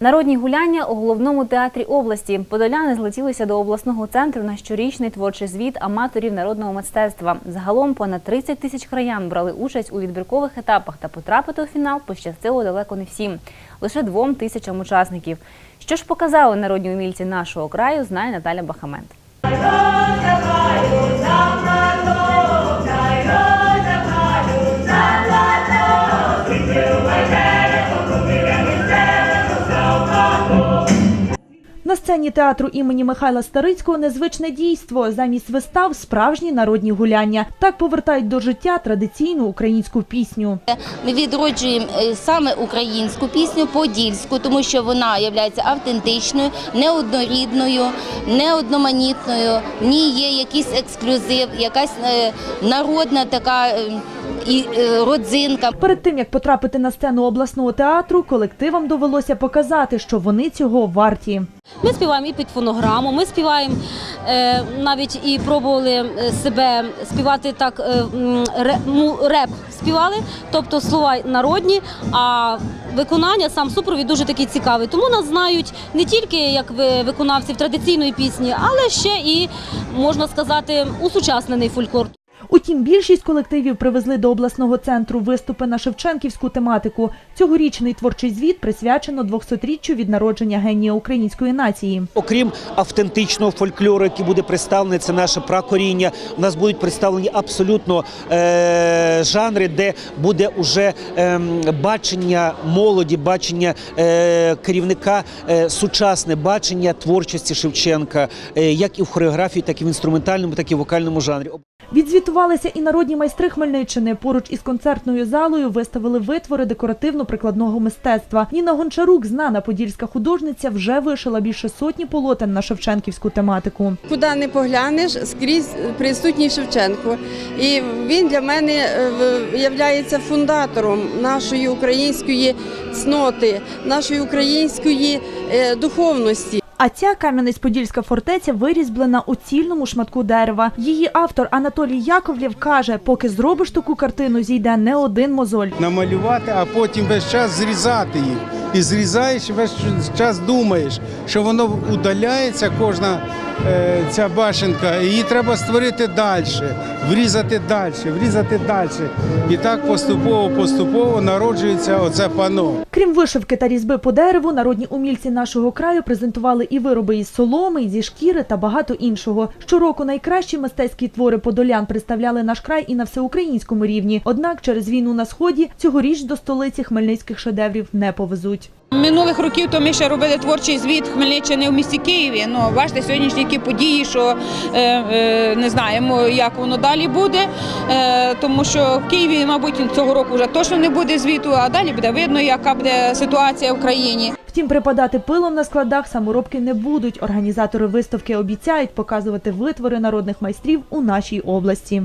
Народні гуляння у головному театрі області. Подоляни злетілися до обласного центру на щорічний творчий звіт аматорів народного мистецтва. Загалом понад 30 тисяч краян брали участь у відбіркових етапах та потрапити у фінал пощастило далеко не всім, лише двом тисячам учасників. Що ж показали народні умільці нашого краю, знає Наталя Бахамент. На сцені театру імені Михайла Старицького незвичне дійство. Замість вистав справжні народні гуляння. Так повертають до життя традиційну українську пісню. Ми відроджуємо е, саме українську пісню подільську, тому що вона є автентичною, неоднорідною, неодноманітною. В ній є якийсь ексклюзив, якась е, народна така е, і е, родзинка. Перед тим як потрапити на сцену обласного театру, колективам довелося показати, що вони цього варті. Ми співаємо і під фонограму, ми співаємо е, навіть і пробували е, себе співати так, ну, реп співали, тобто слова народні, а виконання сам супровід дуже такий цікавий. Тому нас знають не тільки як ви- виконавців традиційної пісні, але ще і можна сказати усучаснений фольклор. Утім, більшість колективів привезли до обласного центру виступи на шевченківську тематику. Цьогорічний творчий звіт присвячено 200-річчю від народження генія української нації. Окрім автентичного фольклору, який буде представлений, це наше пракоріння. У нас будуть представлені абсолютно е- жанри, де буде уже ем, бачення молоді, бачення е- керівника, е- сучасне бачення творчості Шевченка, е- як і в хореографії, так і в інструментальному, так і в вокальному жанрі. Відзвітувалися і народні майстри Хмельниччини. Поруч із концертною залою виставили витвори декоративно-прикладного мистецтва. Ніна Гончарук, знана подільська художниця, вже вишила більше сотні полотен на шевченківську тематику. Куди не поглянеш, скрізь присутній Шевченко. І він для мене є фундатором нашої української цноти, нашої української е, духовності. А ця Кам'янець-Подільська фортеця вирізблена у цільному шматку дерева. Її автор Анатолій Яковлєв каже, поки зробиш таку картину, зійде не один мозоль. намалювати, а потім весь час зрізати їх. І зрізаєш, весь час думаєш, що воно удаляється, кожна ця башенка, її треба створити далі, врізати далі, врізати далі. І так поступово-поступово народжується оце пано. Крім вишивки та різьби по дереву, народні умільці нашого краю презентували і вироби із соломи, і зі шкіри та багато іншого. Щороку найкращі мистецькі твори подолян представляли наш край і на всеукраїнському рівні. Однак через війну на сході цьогоріч до столиці хмельницьких шедеврів не повезуть. Минулих років то ми ще робили творчий звіт Хмельниччини в місті Києві. Ну бачите, сьогоднішні які події, що е, е, не знаємо, як воно далі буде. Е, тому що в Києві, мабуть, цього року вже точно не буде звіту, а далі буде видно, яка буде ситуація в країні. Втім, припадати пилом на складах саморобки не будуть. Організатори виставки обіцяють показувати витвори народних майстрів у нашій області.